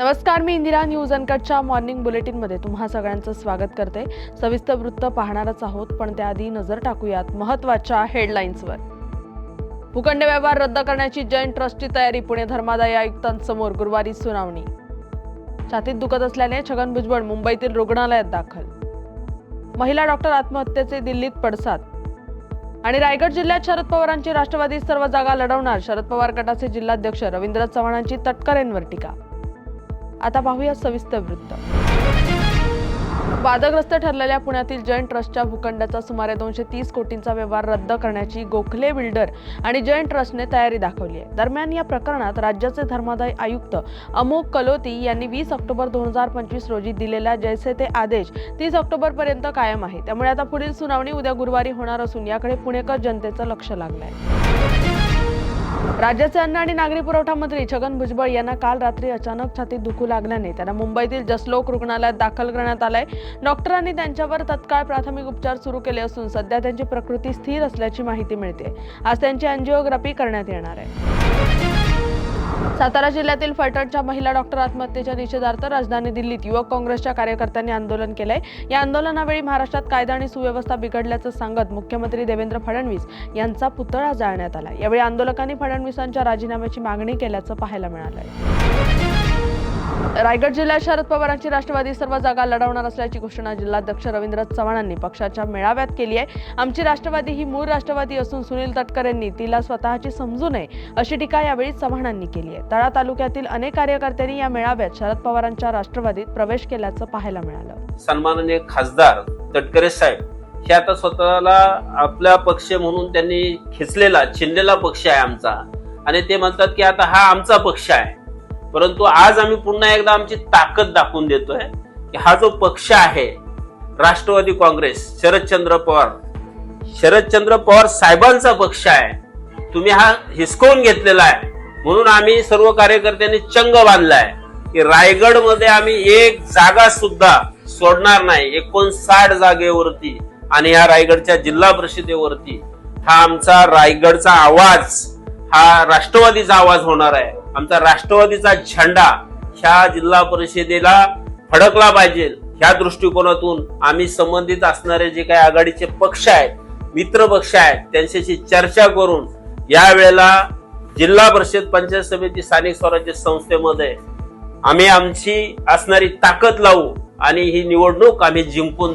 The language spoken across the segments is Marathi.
नमस्कार मी इंदिरा न्यूज अनकटच्या मॉर्निंग बुलेटिनमध्ये तुम्हा सगळ्यांचं स्वागत करते. सविस्तर वृत्त पाहणारच आहोत पण त्याआधी नजर टाकूयात महत्त्वाच्या हेडलाईन्सवर भूखंड व्यवहार रद्द करण्याची जैन ट्रस्टची तयारी पुणे धर्मादाय आयुक्तांसमोर गुरुवारी सुनावणी. छातीत दुखत असल्याने छगन भुजबळ मुंबईतील रुग्णालयात दाखल. महिला डॉक्टर आत्महत्येचे दिल्लीत पडसाद. आणि रायगड जिल्ह्यात शरद पवारांची राष्ट्रवादी सर्व जागा लढवणार शरद पवार गटाचे जिल्हाध्यक्ष रवींद्र चव्हाणांची तटकरेंवर टीका. आता पाहूया सविस्तर वृत्त. वादग्रस्त ठरलेल्या पुण्यातील जैन ट्रस्टच्या भूखंडाचा सुमारे दोनशे तीस कोटींचा व्यवहार रद्द करण्याची गोखले बिल्डर आणि जैन ट्रस्टने तयारी दाखवली आहे. दरम्यान या प्रकरणात राज्याचे धर्मादाय आयुक्त अमोक कलोती यांनी वीस ऑक्टोबर दोन हजार पंचवीस रोजी दिलेला जैसे ते आदेश तीस ऑक्टोबर पर्यंत कायम आहे. त्यामुळे आता पुढील सुनावणी उद्या गुरुवारी होणार असून याकडे पुणेकर जनतेचं लक्ष लागलं आहे राज्याचे अन्न आणि नागरी पुरवठा मंत्री छगन भुजबळ यांना काल रात्री अचानक छातीत दुखू लागल्याने त्यांना मुंबईतील जसलोक रुग्णालयात दाखल करण्यात आलंय. डॉक्टरांनी त्यांच्यावर तत्काळ प्राथमिक उपचार सुरू केले असून सध्या त्यांची प्रकृती स्थिर असल्याची माहिती मिळते. आज त्यांची अँजिओग्राफी करण्यात येणार आहे. सातारा जिल्ह्यातील फलटणच्या महिला डॉक्टर आत्महत्येच्या निषेधार्थ राजधानी दिल्लीत युवक काँग्रेसच्या कार्यकर्त्यांनी आंदोलन केलंय. या आंदोलनावेळी महाराष्ट्रात कायदा आणि सुव्यवस्था बिघडल्याचं सांगत मुख्यमंत्री देवेंद्र फडणवीस यांचा पुतळा जाळण्यात आला. यावेळी आंदोलकांनी फडणवीसांच्या राजीनाम्याची मागणी केल्याचं पाहायला मिळालंय. रायगड जिल्ह्यात शरद पवारांची राष्ट्रवादी सर्व जागा लढवणार असल्याची घोषणा जिल्हाध्यक्ष रवींद्र चव्हाणांनी पक्षाच्या मेळाव्यात केली आहे. आमची राष्ट्रवादी ही मूळ राष्ट्रवादी असून सुनील तटकरेंनी तिला स्वतःची समजू नये अशी टीका यावेळी चव्हाणांनी केली आहे. तळा तालुक्यातील अनेक कार्यकर्त्यांनी या मेळाव्यात शरद पवारांच्या राष्ट्रवादीत प्रवेश केल्याचं पाहायला मिळालं. सन्माननीय खासदार तटकरे साहेब हे आता स्वतःला आपला पक्ष म्हणून त्यांनी खेचलेला छिनलेला पक्ष आहे आमचा. आणि ते म्हणतात की आता हा आमचा पक्ष आहे. परंतु आज आम्ही पुन्हा एकदा आमची ताकद दाखवून देतोय की हा जो पक्ष आहे राष्ट्रवादी काँग्रेस शरदचंद्र पवार शरदचंद्र पवार साहेबांचा पक्ष आहे. तुम्ही हा हिसकवून घेतलेला आहे. म्हणून आम्ही सर्व कार्यकर्त्यांनी चंग बांधलाय की रायगडमध्ये आम्ही एक जागा सुद्धा सोडणार नाही. एकोणसाठ जागेवरती आणि या रायगडच्या जिल्हा परिषदेवरती हा आमचा रायगडचा आवाज हा राष्ट्रवादीचा आवाज होणार आहे. आमचा राष्ट्रवादीचा झेंडा ह्या जिल्हा परिषदेला फडकला पाहिजे ह्या दृष्टिकोनातून आम्ही संबंधित असणारे जे काही आघाडीचे पक्ष आहेत मित्र पक्ष आहेत त्यांच्याशी चर्चा करून या वेळेला जिल्हा परिषद पंचायत समिती स्थानिक स्वराज्य संस्थेमध्ये आम्ही आमची असणारी ताकद लावू आणि ही निवडणूक आम्ही जिंकून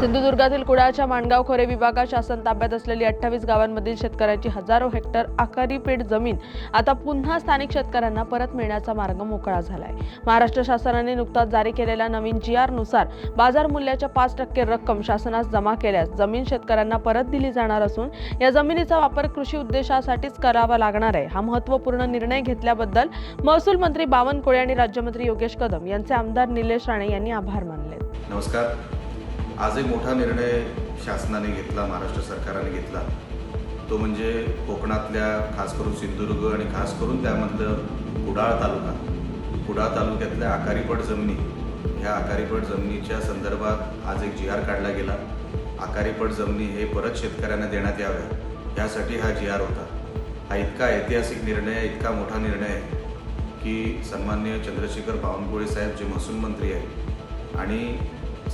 सिंधुदुर्गातील कुडाळच्या माणगाव खोरे विभागात शासन ताब्यात असलेली अठ्ठावीस गावांमधील शेतकऱ्यांची हजारो हेक्टर आकारी पेठ जमीन आता पुन्हा स्थानिक शेतकऱ्यांना परत मिळण्याचा मार्ग मोकळा झालाय. महाराष्ट्र शासनाने नुकताच जारी केलेल्या नवीन जी आरनुसार बाजार मूल्याच्या पाच टक्के रक्कम शासनास जमा केल्यास जमीन शेतकऱ्यांना परत दिली जाणार असून या जमिनीचा वापर कृषी उद्देशासाठीच करावा लागणार आहे. हा महत्त्वपूर्ण निर्णय घेतल्याबद्दल महसूल मंत्री बावनकुळे आणि राज्यमंत्री योगेश कदम यांचे आमदार निलेश राणे यांनी आभार मानले नमस्कार. आज एक मोठा निर्णय शासनाने घेतला महाराष्ट्र सरकारने घेतला. तो म्हणजे कोकणातल्या खास करून सिंधुदुर्ग आणि खास करून त्यामधलं कुडाळ तालुका. कुडाळ तालुक्यातल्या आकारीपट जमिनी ह्या आकारीपट जमिनीच्या संदर्भात आज एक जी आर काढला गेला. आकारीपट जमिनी हे परत शेतकऱ्यांना देण्यात याव्या यासाठी हा जी आर होता. हा इतका ऐतिहासिक निर्णय इतका मोठा निर्णय आहे की सन्मान्य चंद्रशेखर बावनकुळे साहेब जे महसूल मंत्री आहेत आणि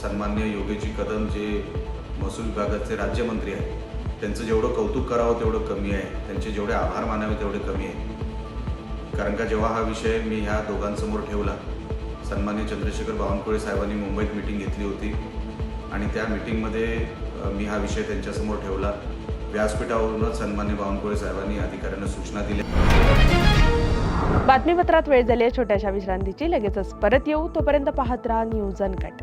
सन्मान्य योगेजी कदम जे महसूल विभागाचे राज्यमंत्री आहेत त्यांचं जेवढं कौतुक करावं तेवढं कमी आहे. त्यांचे जेवढे आभार मानावे तेवढे कमी आहे. कारण का जेव्हा हा विषय मी ह्या दोघांसमोर ठेवला सन्मान्य चंद्रशेखर बावनकुळे साहेबांनी मुंबईत मिटिंग घेतली होती आणि त्या मिटिंगमध्ये मी हा विषय त्यांच्यासमोर ठेवला. व्यासपीठावरूनच सन्मान्य बावनकुळे साहेबांनी अधिकाऱ्यांना सूचना दिल्या. बातमीपत्रात वेळ झाली आहे छोट्याशा विश्रांतीची. लगेचच परत येऊ. तोपर्यंत पाहत राहा न्यूज अनकट.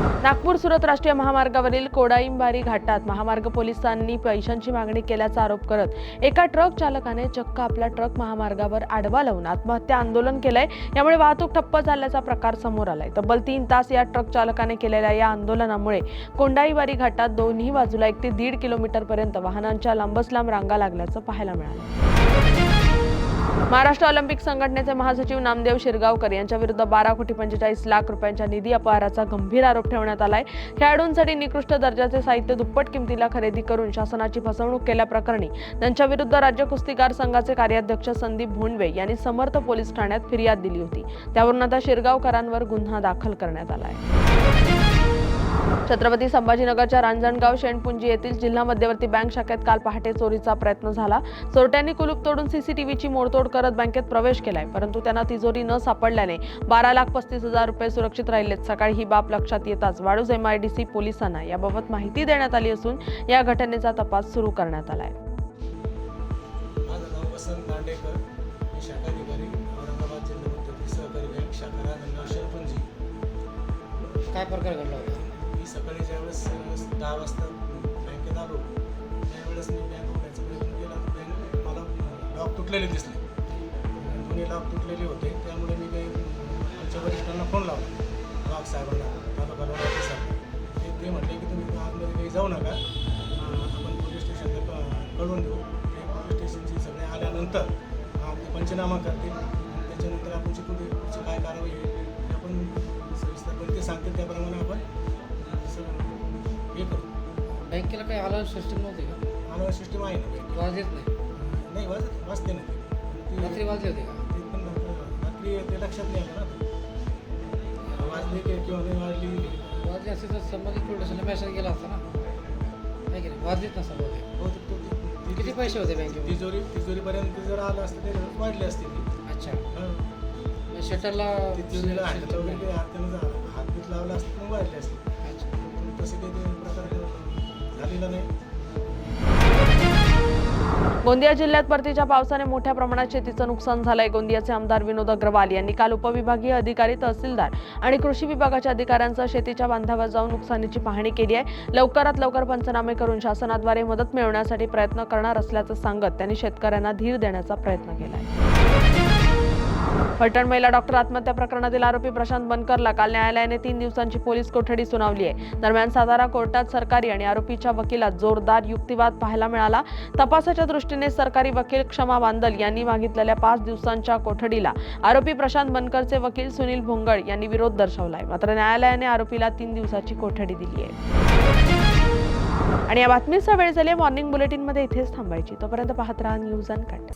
नागपूर सुरत राष्ट्रीय महामार्गावरील कोडाईंबारी घाटात महामार्ग पोलिसांनी पैशांची मागणी केल्याचा आरोप करत एका ट्रक चालकाने चक्क आपला ट्रक महामार्गावर आडवा लावून आत्महत्या आंदोलन केलंय. यामुळे वाहतूक ठप्प झाल्याचा प्रकार समोर आलाय. तब्बल तीन तास या ट्रक चालकाने केलेल्या या आंदोलनामुळे कोंडाईबारी घाटात दोन्ही बाजूला एक ते दीड किलोमीटर पर्यंत वाहनांच्या लांबच लांब रांगा लागल्याचं पाहायला मिळालं. महाराष्ट्र ऑलिम्पिक संघटनेचे महासचिव नामदेव शिरगावकर यांच्या विरुद्ध बारा कोटी पंचेचाळीस लाख रुपयांच्या निधी अपहाराचा गंभीर आरोप ठेवण्यात आलाय. खेळाडूंसाठी निकृष्ट दर्जाचे साहित्य दुप्पट किमतीला खरेदी करून शासनाची फसवणूक केल्याप्रकरणी त्यांच्या विरुद्ध राज्य कुस्तीगार संघाचे कार्याध्यक्ष संदीप भोंडवे यांनी समर्थ पोलीस ठाण्यात फिर्याद दिली होती. त्यावरून आता शिरगावकरांवर गुन्हा दाखल करण्यात आला आहे छत्रपती संभाजीनगरच्या रांजणगाव शेणपुंजी येथील जिल्हा मध्यवर्ती बँक शाखेत काल पहाटे चोरीचा प्रयत्न झाला. चोरट्यांनी कुलूप तोडून सीसीटीव्हीची मोडतोड करत बँकेत प्रवेश केलाय परंतु त्यांना तिजोरी न सापडल्याने बारा लाख पस्तीस हजार रुपये सुरक्षित राहिलेत. सकाळी ही बाब लक्षात येताच वाळूज एमआयडीसी पोलिसांना याबाबत माहिती देण्यात आली असून या घटनेचा तपास सुरू करण्यात आलाय. काय प्रकार घडला होता? सकाळी ज्यावेळेस दहा वाजता बँकेत आलो त्यावेळेस मी बँक उघडायचा प्रयत्न केला बँक मला लॉक तुटलेले दिसले. दोन्ही लॉक तुटलेले होते त्यामुळे मी काही आमच्या वरिष्ठांना फोन लावला. वाघ साहेबांना तालुका रोड ऑफिसर ते ते म्हटले की तुम्ही आतमध्ये काही जाऊ नका. आपण पोलीस स्टेशनला क- कळवून देऊ. ते पोलीस स्टेशनचे सगळे आल्यानंतर ते पंचनामा करतील. त्याच्यानंतर आपण जी पुढे पुढची काय कारवाई आहे ते आपण सविस्तरपणे ते सांगतील त्याप्रमाणे आपण हे करू बँकेला काही अलार्म सिस्टम नव्हती का? मानव सिस्टीम आहे ना बँकेत. येत नाही. नाही वाजत वाजते ना ते. रात्री वाजले होते का? ते पण रात्री ते लक्षात नाही आलं ना. वाजली की किंवा नाही वाजली वाजले असते तर संबंधित पोलीस स्टेशनला मेसेज गेला असता ना. नाही की नाही? वाजलीच नसता बहुतेक हो, ते- ते- ते- ते- किती पैसे होते बँकेमध्ये तिजोरी तिजोरीपर्यंत जर आलं असतं ते वाढले असते ती. अच्छा. हं. शटरला तिजोरीला हात लावले हात बीत लावला असतं मग वाढले असते. तसे काही ते प्रकार झालेला नाही. गोंदिया जिल्ह्यात परतीच्या पावसाने मोठ्या प्रमाणात शेतीचं नुकसान झालंय. गोंदियाचे आमदार विनोद अग्रवाल यांनी काल उपविभागीय अधिकारी तहसीलदार आणि कृषी विभागाच्या अधिकाऱ्यांसह शेतीच्या बांधावर जाऊन नुकसानीची पाहणी केली आहे. लवकरात लवकर पंचनामे करून शासनाद्वारे मदत मिळवण्यासाठी प्रयत्न करणार असल्याचं सांगत त्यांनी शेतकऱ्यांना धीर देण्याचा प्रयत्न केलाय. फलटण महिला डॉक्टर आत्महत्या प्रकरणातील आरोपी प्रशांत बनकरला काल न्यायालयाने तीन दिवसांची पोलीस कोठडी सुनावली आहे. दरम्यान सातारा कोर्टात सरकारी आणि आरोपीच्या वकिलात जोरदार युक्तिवाद पाहायला मिळाला. तपासाच्या दृष्टीने सरकारी वकील क्षमा बांदल यांनी मागितलेल्या पाच दिवसांच्या कोठडीला आरोपी प्रशांत बनकरचे वकील सुनील भोंगळ यांनी विरोध दर्शवलाय. मात्र न्यायालयाने आरोपीला तीन दिवसाची कोठडी दिली आहे आणि या बातमीचा वेळ झाली मॉर्निंग बुलेटिनमध्ये इथेच थांबायची. तोपर्यंत पाहत राहा न्यूज अँड कट